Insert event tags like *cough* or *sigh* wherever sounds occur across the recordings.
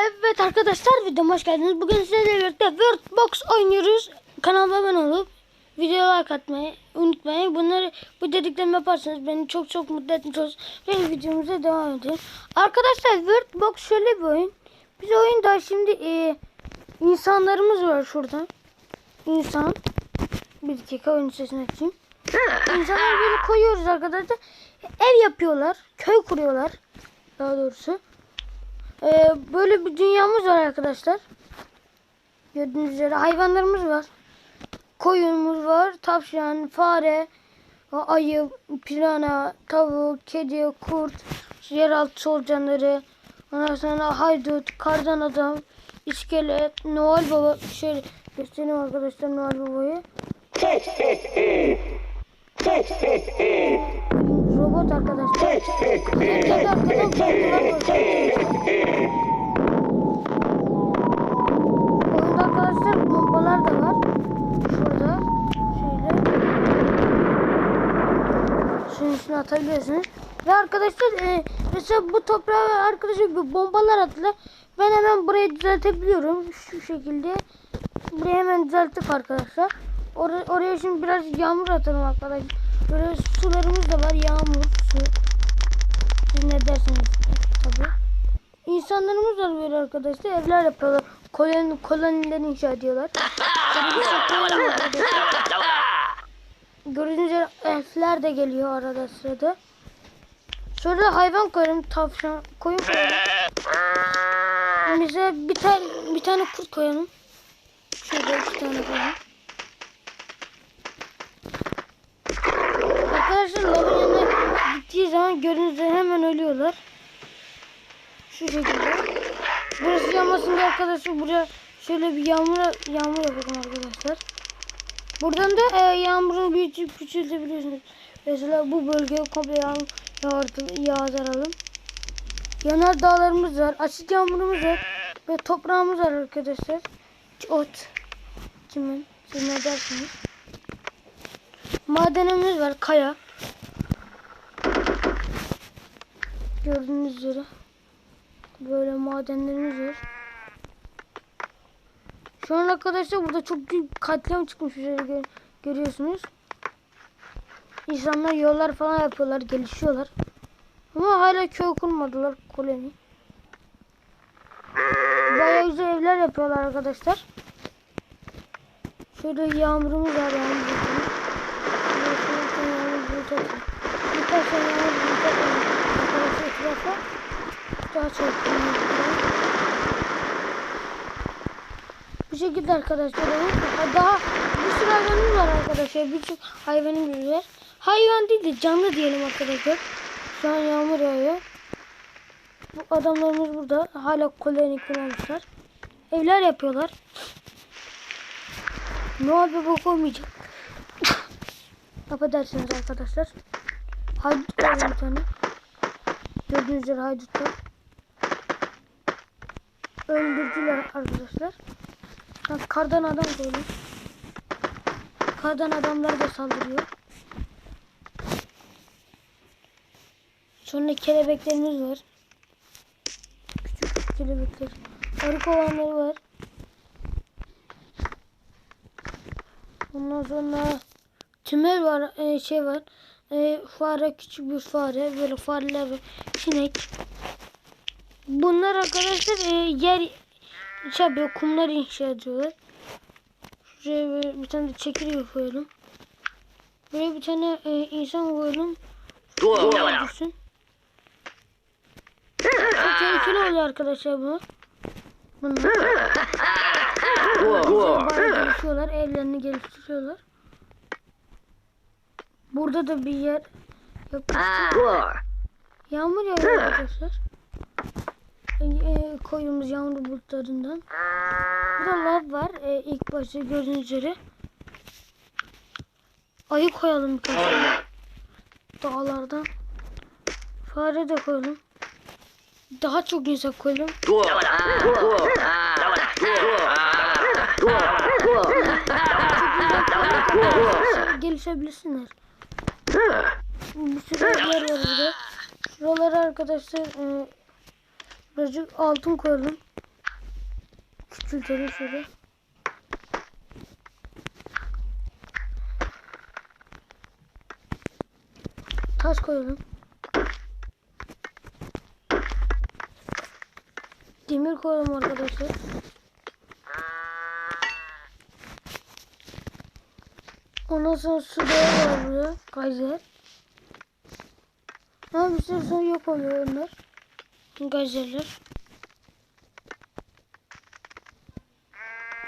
Evet arkadaşlar videoma hoş geldiniz. Bugün sizlerle birlikte Worldbox oynuyoruz. Kanalıma abone olup videolar katmayı unutmayın. Bunları bu dediklerimi yaparsanız beni çok çok mutlu etmiş olursunuz. Ve videomuza devam edelim. Arkadaşlar Worldbox şöyle bir oyun. Biz oyunda şimdi e, insanlarımız var şurada. İnsan. Bir dakika oyun sesini açayım. İnsanları böyle koyuyoruz arkadaşlar. Ev yapıyorlar. Köy kuruyorlar. Daha doğrusu. Ee, böyle bir dünyamız var arkadaşlar. Gördüğünüz üzere hayvanlarımız var. Koyunumuz var. Tavşan, fare, ayı, pirana, tavuk, kedi, kurt, yeraltı solucanları, ondan sonra haydut, kardan adam, iskelet, Noel Baba. Şöyle göstereyim arkadaşlar Noel Baba'yı. Robot arkadaşlar. Korkular var. Oyunda arkadaşlar bombalar da var. Şurada. Şöyle. Şunun üstüne atabiliyorsunuz. Ve arkadaşlar e, mesela bu toprağa arkadaşlar bir bombalar attılar. Ben hemen burayı düzeltebiliyorum. Şu şekilde. Burayı hemen düzelttik arkadaşlar. Or oraya şimdi biraz yağmur atalım arkadaşlar. Böyle sularımız da var. Yağmur, su. Siz ne dersiniz tabii. İnsanlarımız var böyle arkadaşlar. Evler yapıyorlar. Koloni, koloniler inşa ediyorlar. Gördüğünüz üzere elfler de geliyor arada sırada. Şurada hayvan koyalım. Tavşan, koyun koyalım. Mesela bir tane bir tane kurt koyalım. Şurada iki tane koyalım. Arkadaşlar lavın yanına gittiği zaman gördüğünüz üzere hemen ölüyorlar. Şu şekilde. Burası yanmasın diye arkadaşlar buraya şöyle bir yağmur yağmur yapalım arkadaşlar. Buradan da e, yağmurun büyütüp küçültebiliyorsunuz. Mesela bu bölgeye komple yağmur yağdır, yağdıralım. Yanar dağlarımız var. Açık yağmurumuz var. Ve toprağımız var arkadaşlar. Ot. Kimin? Siz ne dersiniz? Madenimiz var. Kaya. Gördüğünüz üzere. Böyle madenlerimiz var. Şu an arkadaşlar burada çok büyük katliam çıkmış. Şöyle gö- görüyorsunuz. İnsanlar yollar falan yapıyorlar. Gelişiyorlar. Ama hala köy kurmadılar. Koloni. Bayağı güzel evler yapıyorlar arkadaşlar. Şöyle yağmurumuz var. Yağmur bulutu. Şöyle yağmur. Birkaç yağmur etrafa. Daha çok Bu şekilde arkadaşlar. Daha bir sürü hayvanımız var arkadaşlar. Birçok hayvanımız var. Hayvan değil de canlı diyelim arkadaşlar. Şu an yağmur yağıyor. Bu adamlarımız burada. Hala koloni kurmamışlar. Evler yapıyorlar. Noel Baba koymayacak. *laughs* Affedersiniz arkadaşlar. Koydum bir tane. Gördüğünüz üzere haydutlar. Öldürdüler arkadaşlar. Bak kardan adam koydum. Kardan adamlar da saldırıyor. Sonra kelebeklerimiz var. Küçük kelebekler. Arı kovanları var. Ondan sonra tümel var, e, şey var. E, fare küçük bir fare, böyle fareler sinek. Bunlar arkadaşlar e, yer şey yapıyor, kumlar inşa ediyorlar. Şuraya böyle bir tane de çekirge koyalım. Buraya bir tane e, insan koyalım. Düşsün. Çok tehlikeli oluyor arkadaşlar bu. Bunlar. Bayağı gelişiyorlar. Evlerini geliştiriyorlar. Burada da bir yer yapmışlar. Yağmur yağıyor arkadaşlar. E, e, koyduğumuz yağmur bulutlarından. Burada lav var. E, ilk başta gördüğünüz üzere. Ayı koyalım birkaç tane. Dağlardan. Fare de koyalım. Daha çok insan koyalım. Bir sürü yer var burada. Şuralara arkadaşlar e, birazcık altın koyalım. Küçültelim şöyle. Taş koyalım. Demir koyalım arkadaşlar. Ondan sonra su da var burada. Gayzer. Ha bir süre sonra yok oluyor onlar. Gayzerler.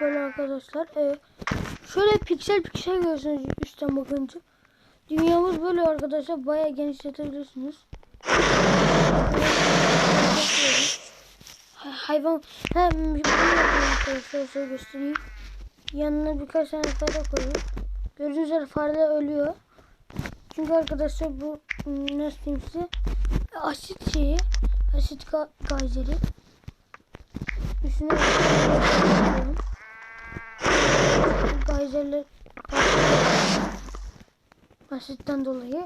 Böyle arkadaşlar. Ee, şöyle piksel piksel görüyorsunuz üstten bakınca. Dünyamız böyle arkadaşlar. Bayağı genişletebilirsiniz. Hay- Hayvan bunu yapayım arkadaşlar şöyle göstereyim. Yanına birkaç tane fare koyayım. Gördüğünüz üzere fareler ölüyor. Çünkü arkadaşlar bu hmm, nasıl diyeyim size asit şeyi asit ga gazeli üstüne. Gayzerler asitten dolayı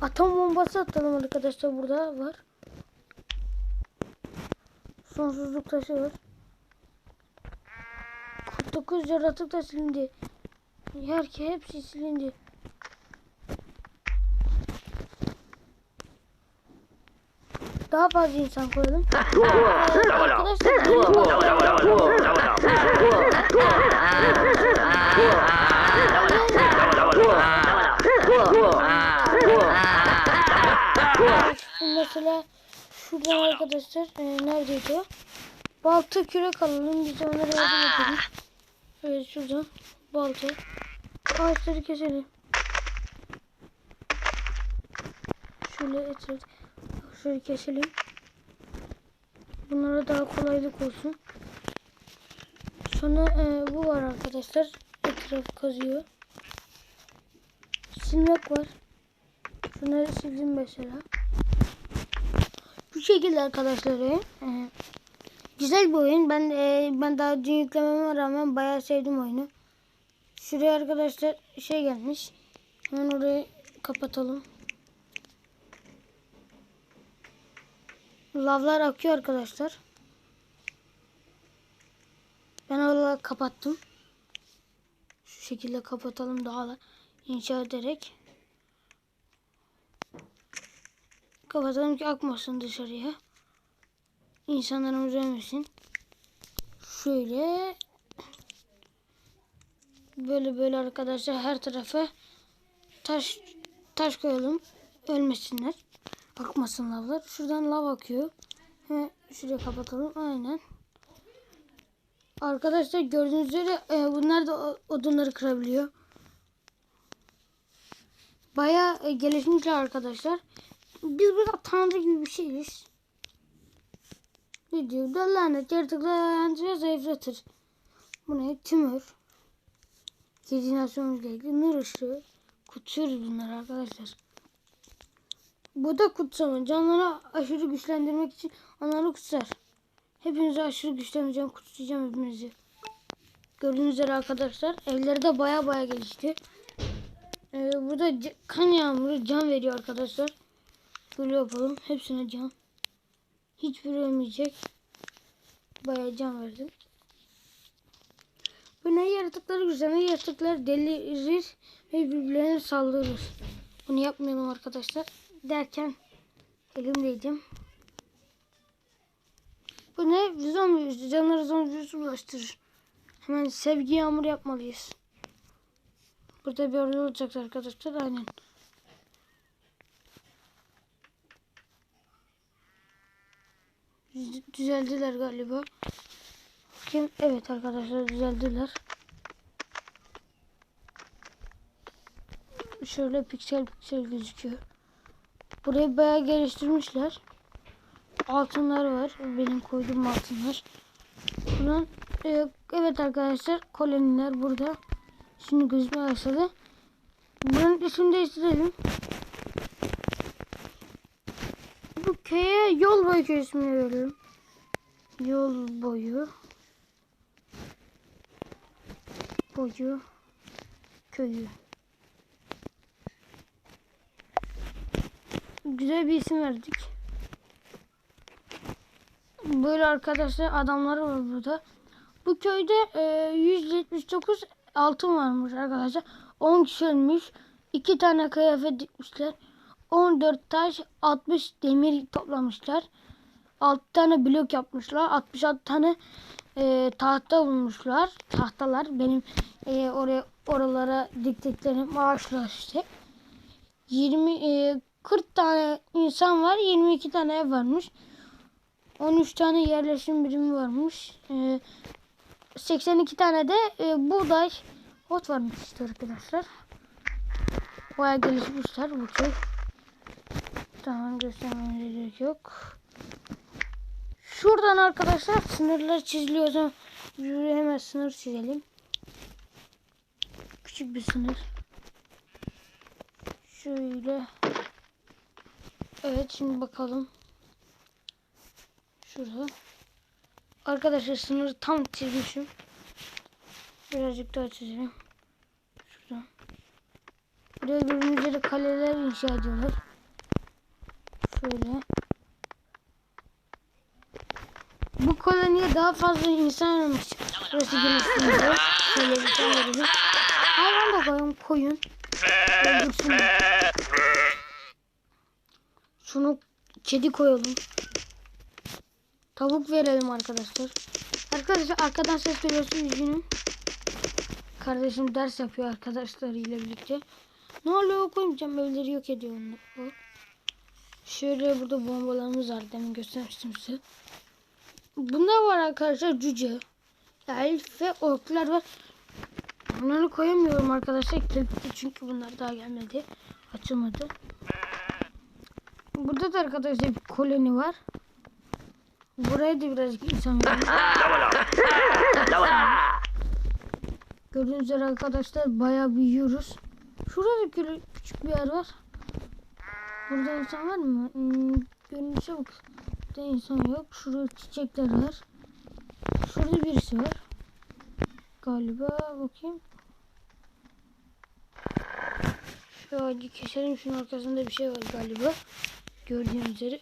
atom bombası atalım arkadaşlar burada var. Sonsuzluk taşı var. 49 yaratık da silindi. Yer ki hepsi silindi. Daha fazla insan koyalım. Mesela şuradan arkadaşlar e, neredeydi o? Balta kürek alalım. Biz onlara yardım edelim. Evet şuradan balta. Ağaçları keselim. Şöyle etraf şöyle keselim. Bunlara daha kolaylık olsun. Sonra e, bu var arkadaşlar. Etraf kazıyor. Silmek var. Şunları sildim mesela. Bu şekilde arkadaşlar oyun. E, güzel bir oyun. Ben e, ben daha dün yüklememe rağmen bayağı sevdim oyunu. Şuraya arkadaşlar şey gelmiş. Hemen orayı kapatalım. Lavlar akıyor arkadaşlar. Ben oraları kapattım. Şu şekilde kapatalım daha da inşa ederek. Kapatalım ki akmasın dışarıya. İnsanlarımız ölmesin. Şöyle böyle böyle arkadaşlar her tarafa taş taş koyalım. Ölmesinler. Akmasın lavlar. Şuradan lav akıyor. Hemen şuraya kapatalım. Aynen. Arkadaşlar gördüğünüz üzere e, bunlar da odunları kırabiliyor. Baya e, gelişmişler arkadaşlar. Biz burada tanrı gibi bir şeyiz. Ne diyor? Lanet yaratıklar zayıflatır. Bu ne? Tümör. Koordinasyonumuz gerekli. Nur ışığı. Kutsuyoruz bunları arkadaşlar. Bu da kutsama. Canları aşırı güçlendirmek için onları kutsar. Hepinizi aşırı güçleneceğim, kutsayacağım hepinizi. Gördüğünüz üzere arkadaşlar evleri de baya baya gelişti. Ee, burada kan yağmuru can veriyor arkadaşlar. Böyle yapalım. Hepsine can. Hiçbiri ölmeyecek. Baya can verdim. Bu ne yaratıkları güzel. Ne yaratıklar delirir ve birbirlerine saldırır. Bunu yapmayalım arkadaşlar. Derken elimdeydim. Bu ne? Zombi. Canları zombi bulaştırır. Hemen sevgi yağmuru yapmalıyız. Burada bir orada olacak arkadaşlar. Aynen. Düz- Düzeldiler galiba. Bakayım. Evet arkadaşlar düzeldiler. Şöyle piksel piksel gözüküyor. Burayı bayağı geliştirmişler. Altınlar var. Benim koyduğum altınlar. Bunun e, evet arkadaşlar koloniler burada. Şimdi gözükmeye başladı. Bunun ismini değiştirelim. Bu köye yol boyu ismini verelim. Yol boyu boyu köyü. Güzel bir isim verdik. Böyle arkadaşlar adamlar var burada. Bu köyde e, 179 altın varmış arkadaşlar. 10 kişi ölmüş. 2 tane kıyafet dikmişler. 14 taş 60 demir toplamışlar. 6 tane blok yapmışlar. 66 tane e, tahta bulmuşlar. Tahtalar benim e, oraya oralara diktiklerim ağaçlar işte. 20 e, 40 tane insan var. 22 tane ev varmış. 13 tane yerleşim birimi varmış. E, 82 tane de e, buğday ot varmış işte arkadaşlar. Baya gelişmişler bu köy. Tamam göstermemize gerek yok. Şuradan arkadaşlar sınırlar çiziliyor. Hemen sınır çizelim. Küçük bir sınır. Şöyle. Evet şimdi bakalım. Şurada. Arkadaşlar sınırı tam çizmişim. Birazcık daha çizelim. Şuradan. Buraya gördüğünüz üzere kaleler inşa ediyorlar. Şöyle. Bu koloniye daha fazla insan ölmüş. Burası geliştiğinde. Şöyle bir tane verelim. Hayvan da koyun. Koyun. Şunu kedi koyalım. Tavuk verelim arkadaşlar. Arkadaşlar arkadan ses duyuyorsun üzgünüm. Kardeşim ders yapıyor arkadaşlarıyla birlikte. Ne oluyor koymayacağım evleri yok ediyor onlar. O. Şöyle burada bombalarımız var demin göstermiştim size. Bunlar var arkadaşlar cüce. Elf ve orklar var. Bunları koyamıyorum arkadaşlar kilitli çünkü bunlar daha gelmedi. Açılmadı. Burada da arkadaşlar bir koloni var. Buraya da birazcık insan. Gördüğünüz üzere arkadaşlar bayağı büyüyoruz. Şurada küçük bir yer var. Burada insan var mı? Hmm, görünüşe bak. Burada insan yok. Şurada çiçekler var. Şurada birisi var. Galiba bakayım. Şu ağacı keselim. Şunun arkasında bir şey var galiba. Gördüğünüz üzere.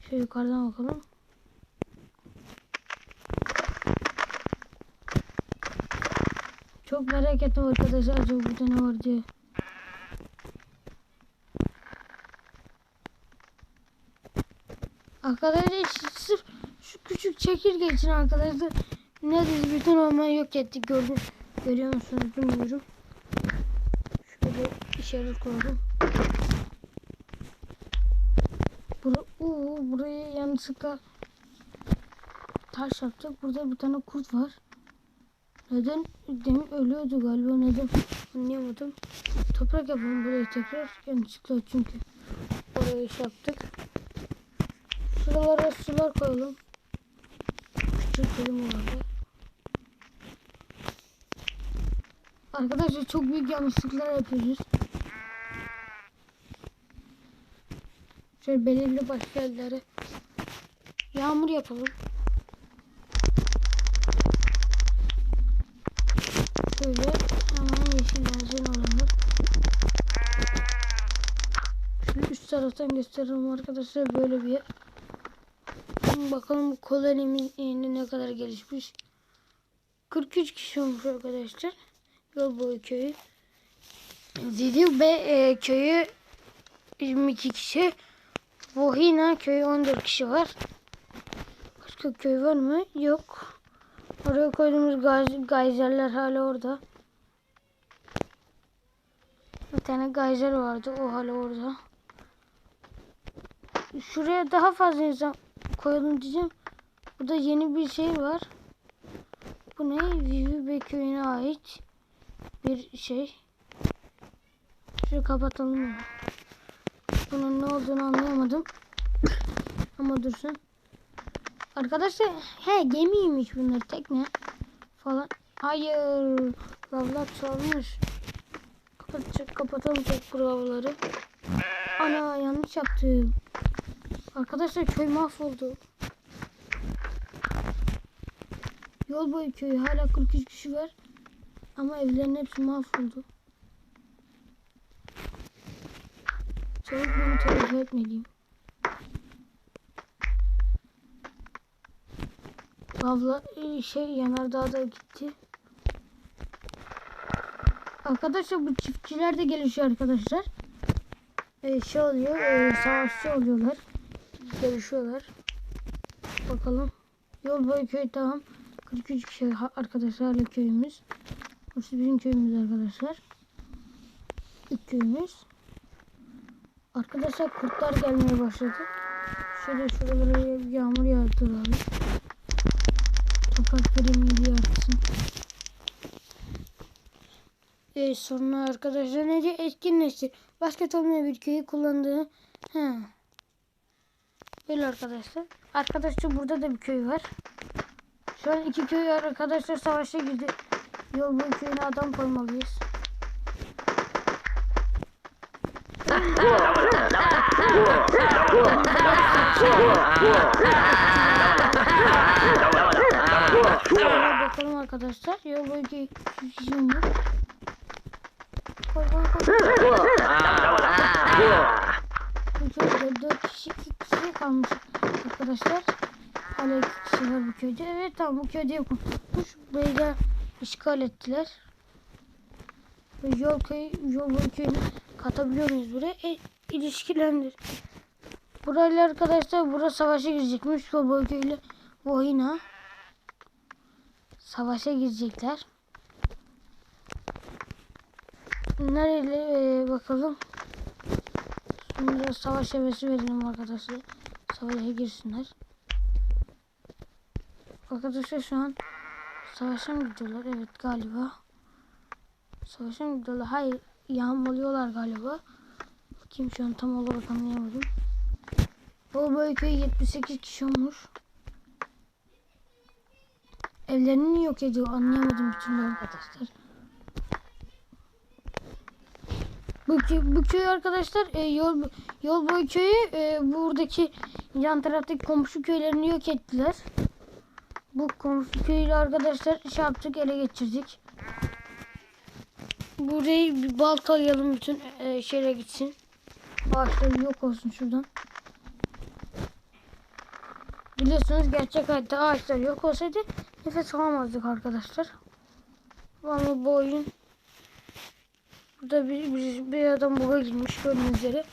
Şöyle yukarıdan bakalım. Çok merak ettim arkadaşlar acaba burada ne var diye. Arkadaşlar sırf şu küçük çekirge için arkadaşlar neredeyse bütün ormanı yok ettik gördüm. Görüyor musunuz bilmiyorum. Şöyle işaret koydum. Bura, oo, buraya yanlışlıkla taş yaptık. Burada bir tane kurt var. Neden? Demin ölüyordu galiba. Neden? Anlayamadım. Toprak yapalım burayı tekrar. Yanlışlıkla çünkü. Oraya iş yaptık. Şuralara sular koyalım. Küçültelim oraları. Arkadaşlar çok büyük yanlışlıklar yapıyoruz. Şöyle belirli başka yerlere yağmur yapalım. Şöyle hemen yeşillensin oralar. Şöyle üst taraftan gösterelim arkadaşlar böyle bir yer. Bakalım bu kolonimiz ne kadar gelişmiş. 43 kişi olmuş arkadaşlar. Yol boyu köyü. Zidil Bey e, köyü 22 kişi. Vohina köyü 14 kişi var. Başka köy var mı? Yok. Oraya koyduğumuz gaz, gayzerler hala orada. Bir tane gayzer vardı. O hala orada. Şuraya daha fazla insan koyalım diyeceğim. Burada yeni bir şey var. Bu ne? Vivi köyüne ait bir şey. Şöyle kapatalım. Onu. Bunun ne olduğunu anlayamadım. *coughs* Ama dursun. Arkadaşlar he gemiymiş bunlar tekne falan. Hayır. Lavlar çalmış. Kapatacak, kapatalım tek bu lavları. Ana yanlış yaptım. Arkadaşlar köy mahvoldu. Yol boyu köyü hala 43 kişi var. Ama evlerin hepsi mahvoldu. Çabuk bunu tercih etmeliyim. Lavla e, şey yanardağ da gitti. Arkadaşlar bu çiftçiler de gelişiyor arkadaşlar. Ee, şey oluyor, e, savaşçı oluyorlar. Gelişiyorlar. Bakalım. Yol boyu köy tamam. 43 kişi ha- arkadaşlar hala köyümüz. Burası bizim köyümüz arkadaşlar. İlk köyümüz. Arkadaşlar kurtlar gelmeye başladı. Şöyle şuralara bir yağmur yağdıralım. Toprak verimliliği artsın. Ee, sonra arkadaşlar ne diyor? Etkinleştir. Basket olmayan bir köyü kullandığı. He. Böyle arkadaşlar. Arkadaşlar burada da bir köy var. Şu an iki köy arkadaşlar savaşa girdi. Yol boyu köyüne adam koymalıyız. Bakalım arkadaşlar. Yol boyu köy kişinin var. Koy koy koy. Bu köyde 4 kişi 2 kişi kalmış arkadaşlar. Hala 2 kişi var bu köyde. Evet tamam bu köyde yokmuş. Burayı da işgal ettiler. Yol köy yol köyünü katabiliyor muyuz buraya? E, ilişkilendir. Burayla arkadaşlar burası savaşa girecekmiş. Yol boyu köylü Vohina. Savaşa girecekler. Nereyle e, bakalım. Şimdi savaş hevesi verelim arkadaşlar. Savaşa girsinler. Arkadaşlar şu an savaşa mı gidiyorlar? Evet galiba. Savaşa mı gidiyorlar? Hayır. Yağmalıyorlar galiba. Bakayım şu an tam olarak anlayamadım. Böyle köy 78 kişi olmuş. Evlerini yok ediyor anlayamadım türlü arkadaşlar. Bu, bu köy arkadaşlar e, yol yol boyu köyü e, buradaki yan taraftaki komşu köylerini yok ettiler. Bu komşu köyü arkadaşlar şey yaptık ele geçirdik. Burayı bir baltalayalım bütün e, şeye gitsin. Ağaçlar yok olsun şuradan. Biliyorsunuz gerçek hayatta ağaçlar yok olsaydı nefes alamazdık arkadaşlar. Ama bu oyun Burada bir, bir, bir adam buga girmiş gördüğünüz üzere.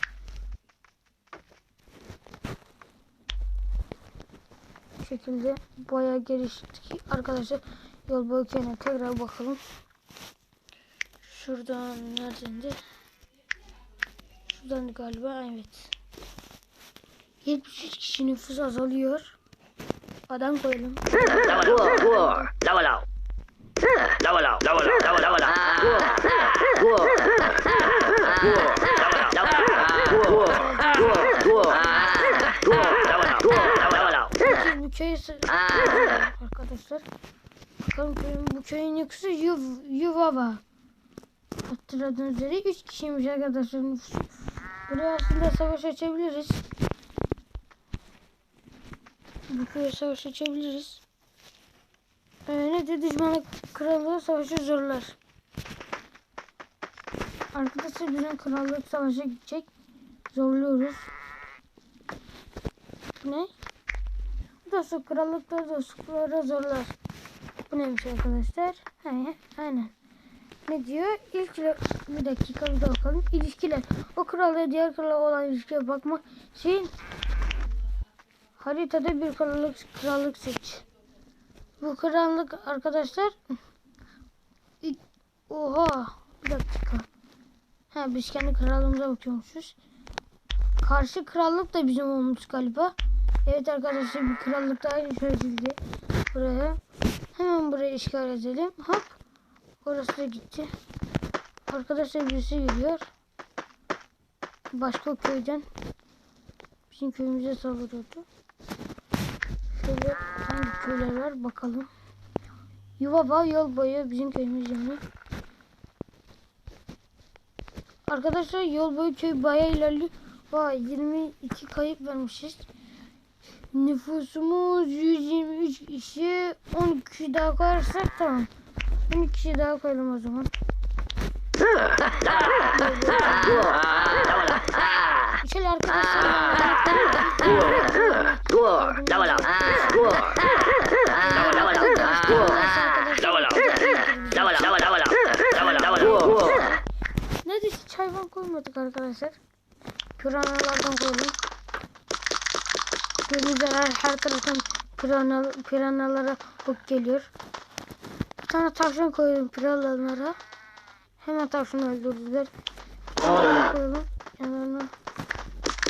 şekilde bayağı geliştik arkadaşlar. Yol boyutuna tekrar bakalım. Şuradan nereden de? Şuradan galiba evet. 73 kişi nüfus azalıyor. Adam koyalım. Lava lava. Lava lava. Lavala, lavala, lavala, lavala. Go. Go. Go. Lavala, lavala. Go. Go. Go. Go. Lavala, go. Lavala. Bu köyü arkadaşlar. Bakalım köyün, bu köyün nüfusu yuv, Yuvava. Hatırladığınız üzere 3 kişiymiş arkadaşlar nüfusu. Buraya aslında savaş açabiliriz. Bu köye savaş açabiliriz. Ne de düşmanlık krallığı savaşı zorlar. Arkadaşlar bizim krallık savaşa gidecek. Zorluyoruz. Ne? Dostluk krallıkları dostluklara zorlar. Bu neymiş arkadaşlar? He, aynen. Ne diyor? İlk bir dakika bir daha bakalım. İlişkiler. O kralla diğer krala olan ilişkiye bakmak için haritada bir krallık krallık seç. Bu krallık arkadaşlar Oha bir dakika. Ha biz kendi krallığımıza bakıyormuşuz. Karşı krallık da bizim olmuş galiba. Evet arkadaşlar bir krallık daha çözüldü. Buraya. Hemen buraya işgal edelim. Hop. Orası da gitti. Arkadaşlar birisi geliyor. Başka köyden. Bizim köyümüze saldırıyordu. Şöyle hangi köyler var bakalım. Yuvava yol boyu bizim köyümüz yani. Arkadaşlar yol boyu köy bayağı ilerliyor. Vay 22 kayıp vermişiz. Nüfusumuz 123 kişi. 12 kişi daha koyarsak tamam. 12 kişi daha koyalım o zaman. Şöyle arkadaşlar. Score. Double up. Score. Double double up. Score. Double up. Double up. Double up. Double up. Double koymadık arkadaşlar. Piranalardan koyduk. Gördüğünüz her, her taraftan pirana, piranalara ok geliyor. Bir tane tavşan koydum piranalara. Hemen tavşanı öldürdüler. Yanına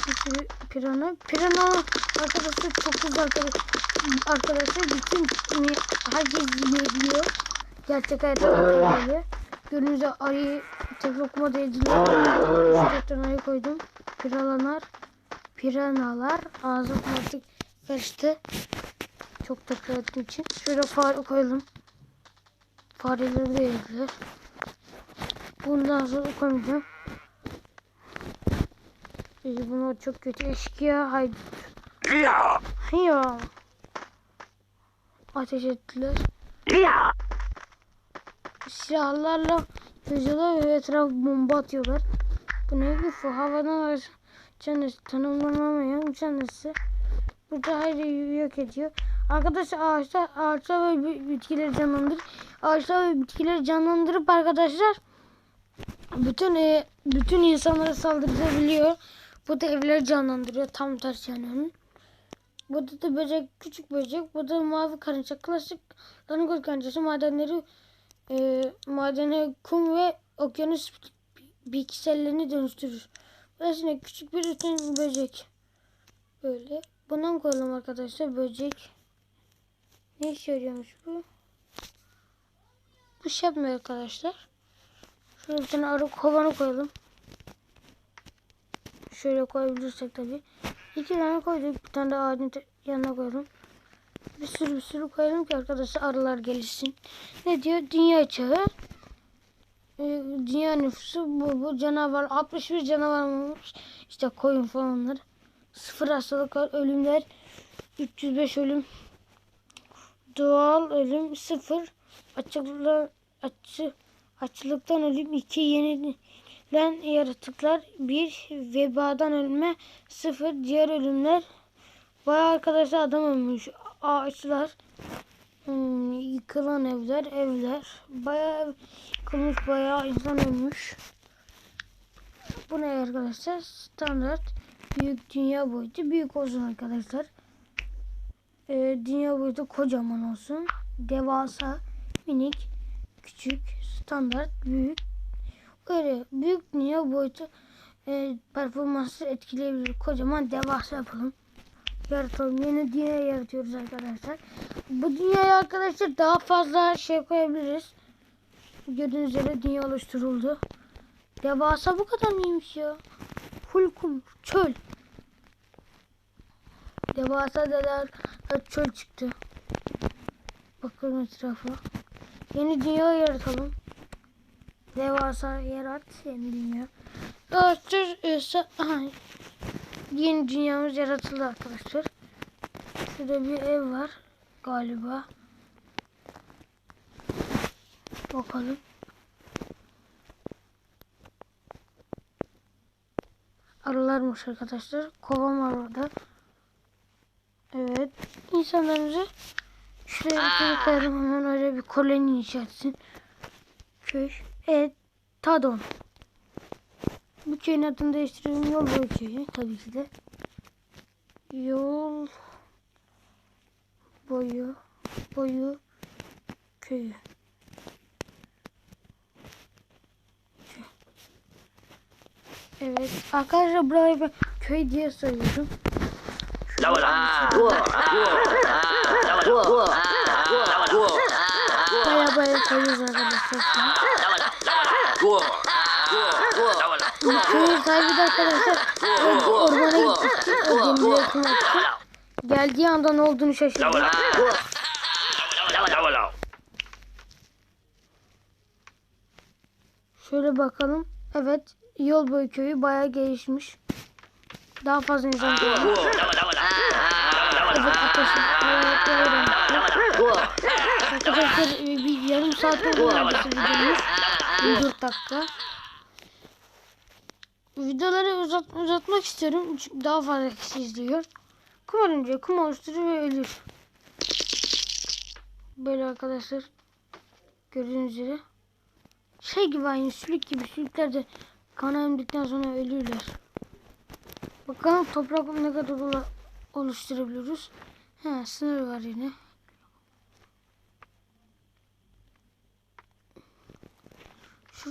bir sürü pirana. Pirana arkadaşlar çok güzel arkadaşlar. Arkadaşlar bütün herkes yiyebiliyor. Gerçek hayatta böyle. Gördüğünüz ayı tek lokma da yediler. Üç tane ayı koydum. Piranalar. Piranalar. Ağzım artık karıştı. Çok tekrar ettiğim için. Şöyle fare koyalım. Fareleri de yediler. Bundan sonra koymayacağım. Biz bunu çok kötü eşkıya haydi. Ya. Ateş ettiler. Silahlarla yüzüyorlar ve etrafı bomba atıyorlar. Bu ne UFO? Havadan canlısı tanımlanamayan canlısı. Burada her yeri yok ediyor. Arkadaşlar ağaçlar, ağaçlar ve bi- bitkileri canlandır. Ağaçlar ve bitkileri canlandırıp arkadaşlar bütün e, bütün insanlara saldırabiliyor. Bu da evleri canlandırıyor. Tam tersi yani onun. Burada da böcek, küçük böcek. Burada da mavi karınca, klasik langurt karıncası, madenleri, e, madene kum ve okyanus piksellerini dönüştürür. Burası ne? Küçük bir bütün böcek. Böyle. Bundan koyalım arkadaşlar böcek. Ne işe yarıyormuş bu? Bu şey yapmıyor arkadaşlar. Tane arı kovanı koyalım. Şöyle koyabilirsek tabi. İki tane koyduk. Bir tane de ağacın yanına koyalım. Bir sürü bir sürü koyalım ki arkadaşlar arılar gelişsin. Ne diyor? Dünya çağı. Ee, dünya nüfusu bu, bu canavar 61 canavar olmuş. İşte koyun falanlar. Sıfır hastalıklar, ölümler, 305 ölüm. Doğal ölüm sıfır. Açıklıktan, açı, açlıktan ölüm 2 yenilen yaratıklar 1 vebadan ölme 0 diğer ölümler Bayağı arkadaşlar adam ölmüş. Ağaçlar hmm, yıkılan evler evler bayağı yıkılmış bayağı insan ölmüş. Bu ne arkadaşlar? Standart büyük dünya boyutu büyük olsun arkadaşlar. Ee, dünya boyutu kocaman olsun. Devasa, minik, küçük, standart, büyük. Öyle büyük dünya boyutu e, performansı etkileyebilir. Kocaman devasa yapalım. Yaratalım. Yeni dünya yaratıyoruz arkadaşlar. Bu dünyaya arkadaşlar daha fazla şey koyabiliriz. Gördüğünüz üzere dünya oluşturuldu. Devasa bu kadar mıymış ya? Full kum, çöl. Devasa deler çöl çıktı. Bakalım etrafa. Yeni dünya yaratalım. Devasa yarat yeni dünya. Arkadaşlar e, yeni dünyamız yaratıldı arkadaşlar. Şurada bir ev var galiba. Bakalım. Arılarmış arkadaşlar. Kovan var orada. Evet. İnsanlarımızı şuraya bir koyalım. Hemen öyle bir koloni inşa etsin. Evet. Tadon. Bu köyün adını değiştirelim. Yol boyu köyü. Tabii ki de. Yol boyu boyu köyü. Evet. Arkadaşlar burayı ben köy diye söylüyorum. Baya baya koyuyoruz arkadaşlar. Köyün sahibi de arkadaşlar ormana gitmişti. O okumak için. Geldiği anda ne olduğunu şaşırdı. Şöyle bakalım. Evet. Yol boyu köyü bayağı gelişmiş. Daha fazla insan geliyor. Evet arkadaşlar. Arkadaşlar bir yarım saat oldu neredeyse videomuz. 14 dakika. Videoları uzat, uzatmak istiyorum. Çünkü daha fazla kişi izliyor. Kum olunca kum oluşturur ve ölür. Böyle arkadaşlar. Gördüğünüz üzere. Şey gibi aynı sülük gibi. Sülükler de kana emdikten sonra ölürler. Bakalım toprak ne kadar oluşturabiliyoruz. Ha, sınır var yine.